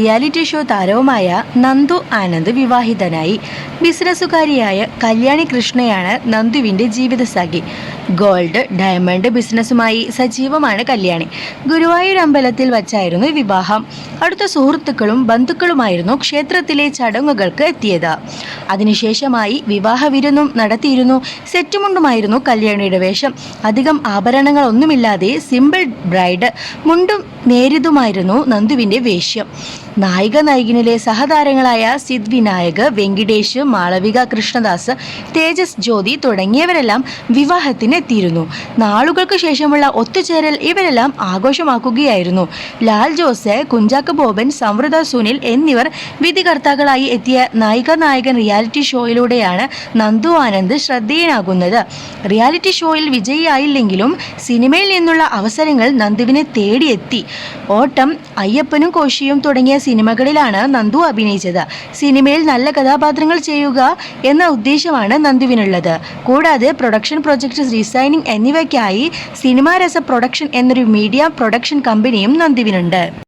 Reality show താരവുമായ നന്ദു ആനന്ദ് വിവാഹിതനായി. ബിസിനസ്സുകാരിയായ കല്യാണി കൃഷ്ണയാണ് നന്ദുവിന്റെ ജീവിതസാഖി. ഗോൾഡ് ഡയമണ്ട് ബിസിനസ്സുമായി സജീവമാണ് കല്യാണി. ഗുരുവായൂർ അമ്പലത്തിൽ വച്ചായിരുന്നു വിവാഹം. അടുത്ത സുഹൃത്തുക്കളും ബന്ധുക്കളുമായിരുന്നു ക്ഷേത്രത്തിലെ ചടങ്ങുകൾക്ക് എത്തിയത്. അതിനുശേഷമായി വിവാഹ വിരുന്നും നടത്തിയിരുന്നു. സെറ്റുമുണ്ടുമായിരുന്നു കല്യാണിയുടെ വേഷം. അധികം ആഭരണങ്ങളൊന്നുമില്ലാതെ സിമ്പിൾ ബ്രൈഡ് മുണ്ടും നേരിതുമായിരുന്നു നന്ദുവിന്റെ വേശ്യം നായിക നായികനിലെ സഹതാരങ്ങളായ സിദ് വിനായക് വെങ്കിടേഷ് മാളവിക കൃഷ്ണദാസ് തേജസ് ജ്യോതി തുടങ്ങിയവരെല്ലാം വിവാഹത്തിന് എത്തിയിരുന്നു നാളുകൾക്ക് ശേഷമുള്ള ഒത്തുചേരൽ ഇവരെല്ലാം ആഘോഷമാക്കുകയായിരുന്നു. ലാൽ ജോസ് കുഞ്ചാക്ക ബോബൻ സമൃദ്ധ സുനിൽ എന്നിവർ വിധികർത്താക്കളായി എത്തിയ നായിക നായകൻ റിയാലിറ്റി ഷോയിലൂടെയാണ് നന്ദു ആനന്ദ് ശ്രദ്ധേയനാകുന്നത്. റിയാലിറ്റി ഷോയിൽ വിജയിയായില്ലെങ്കിലും സിനിമയിൽ നിന്നുള്ള അവസരങ്ങൾ നന്ദുവിനെ തേടിയെത്തി. ഓട്ടം അയ്യപ്പനും കോശിയും തുടങ്ങിയ സിനിമകളിലാണ് നന്ദു അഭിനയിച്ചത്. സിനിമയിൽ നല്ല കഥാപാത്രങ്ങൾ ചെയ്യുക എന്ന ഉദ്ദേശമാണ് നന്ദുവിനുള്ളത്. കൂടാതെ പ്രൊഡക്ഷൻ പ്രൊജക്ട് റീസൈനിങ് എന്നിവയ്ക്കായി സിനിമാരസ പ്രൊഡക്ഷൻ എന്നൊരു മീഡിയ പ്രൊഡക്ഷൻ കമ്പനിയും നന്ദുവിനുണ്ട്.